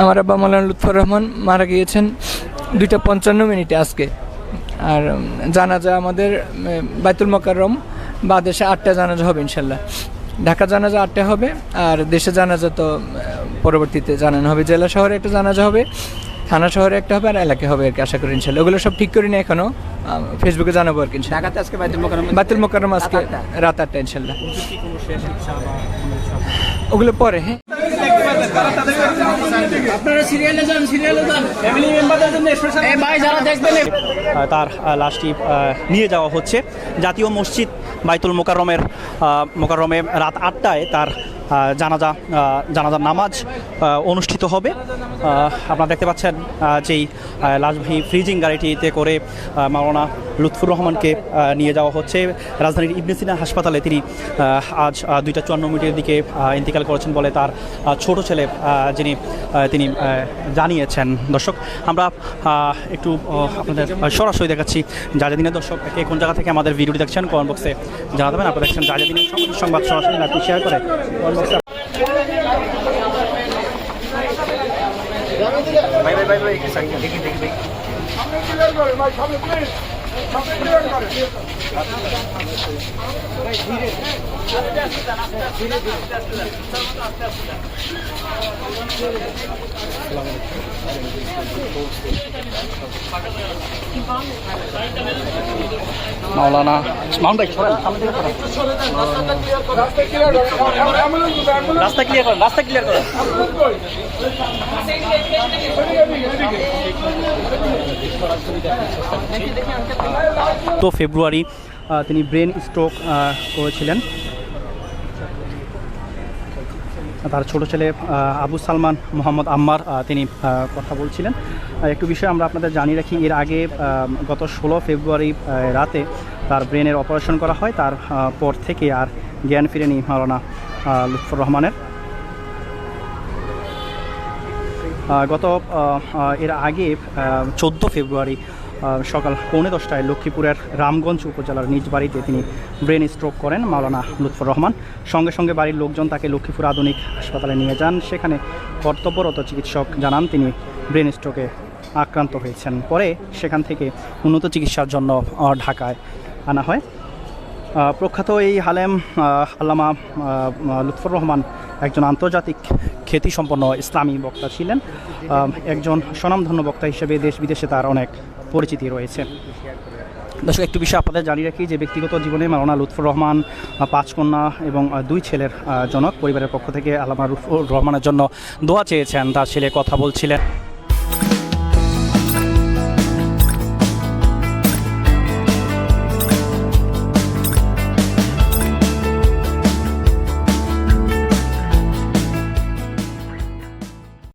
আমার আব্বা মালান লুৎফর রহমান মারা গিয়েছেন দুইটা পঞ্চান্ন মিনিটে আজকে। আর জানাজা আমাদের বাইতুল মোকাররম বা দেশে আটটা জানাজা হবে ইনশাল্লাহ। ঢাকা জানাজা আটটা হবে আর দেশে জানাজা তো পরবর্তীতে জানানো হবে। জেলা শহরে একটা জানাজা হবে থানা শহরে একটা হবে আর এলাকায় হবে আর কি আশা করি ইনশাল্লাহ। ওগুলো সব ঠিক করিনি এখনও ফেসবুকে জানাব আর কি ঢাকাতে আজকে বাইতুল মোকাররম আজকে রাত আটটা। ইনশাল্লাহ। ওগুলো পরে হ্যাঁ। তার লাশটি নিয়ে যাওয়া হচ্ছে। জাতীয় মসজিদ বাইতুল মোকাররমের মোকারমে মোকাররমে রাত আটটায় তার জানাজা জানাজার নামাজ অনুষ্ঠিত হবে। আপনারা দেখতে পাচ্ছেন যেই লাশবাহী ফ্রিজিং গাড়িটিতে করে মাওলানা লুৎফুর রহমানকে নিয়ে যাওয়া হচ্ছে। রাজধানীর ইবনেসিনা হাসপাতালে তিনি আজ দুইটা চুয়ান্ন মিনিটের দিকে ইন্তিকাল করেছেন বলে তার ছোট ছেলে যিনি তিনি জানিয়েছেন। দর্শক, আমরা একটু আপনাদের সরাসরি দেখাচ্ছি জাজাদিনের দর্শক, কে কোন জায়গা থেকে আমাদের ভিডিওটি দেখছেন কমেন্ট বক্সে জানাতে পারেন। আপনারা দেখছেন জাজাদিনের সংবাদ সরাসরি শেয়ার করে comment box এ দেখি দেখি ভাই সরেন, সামনে থেকে সরেন। রাস্তা ক্লিয়ার করেন রাস্তা ক্লিয়ার করেন তো ফেব্রুয়ারি তিনি ব্রেন স্ট্রোক করেছিলেন। তার ছোট ছেলে আবু সালমান মোহাম্মদ আম্মার তিনি কথা বলছিলেন। একটু বিষয় আমরা আপনাদের জানিয়ে রাখি এর আগে গত ষোলো ফেব্রুয়ারি রাতে তার ব্রেনের অপারেশন করা হয়। তার পর থেকে আর জ্ঞান ফিরেনি আহ, লুৎফর রহমানের। গত এর আগে চোদ্দ ফেব্রুয়ারি সকাল পৌনে দশটায় লক্ষ্মীপুরের রামগঞ্জ উপজেলার নিজ বাড়িতে তিনি ব্রেন স্ট্রোক করেন মাওলানা লুৎফর রহমান। সঙ্গে সঙ্গে বাড়ির লোকজন তাকে লক্ষ্মীপুর আধুনিক হাসপাতালে নিয়ে যান। সেখানে কর্তব্যরত চিকিৎসক জানান তিনি ব্রেন স্ট্রোকে আক্রান্ত হয়েছেন। পরে সেখান থেকে উন্নত চিকিৎসার জন্য ঢাকায় আনা হয়। প্রখ্যাত এই হালেম আল্লামা লুৎফর রহমান একজন আন্তর্জাতিক খ্যাতিসম্পন্ন ইসলামী বক্তা ছিলেন। একজন স্বনামধন্য বক্তা হিসেবে দেশ বিদেশে তার অনেক পরিচিতি রয়েছে। দর্শক, একটু বিষয় আপনাদের জানিয়ে রাখি যে ব্যক্তিগত জীবনে মাওলানা লুৎফর রহমান পাঁচ কন্যা এবং দুই ছেলের জনক পরিবারের পক্ষ থেকে আল্লামা লুৎফর রহমানের জন্য দোয়া চেয়েছেন। তার ছেলে কথা বলছিলেন।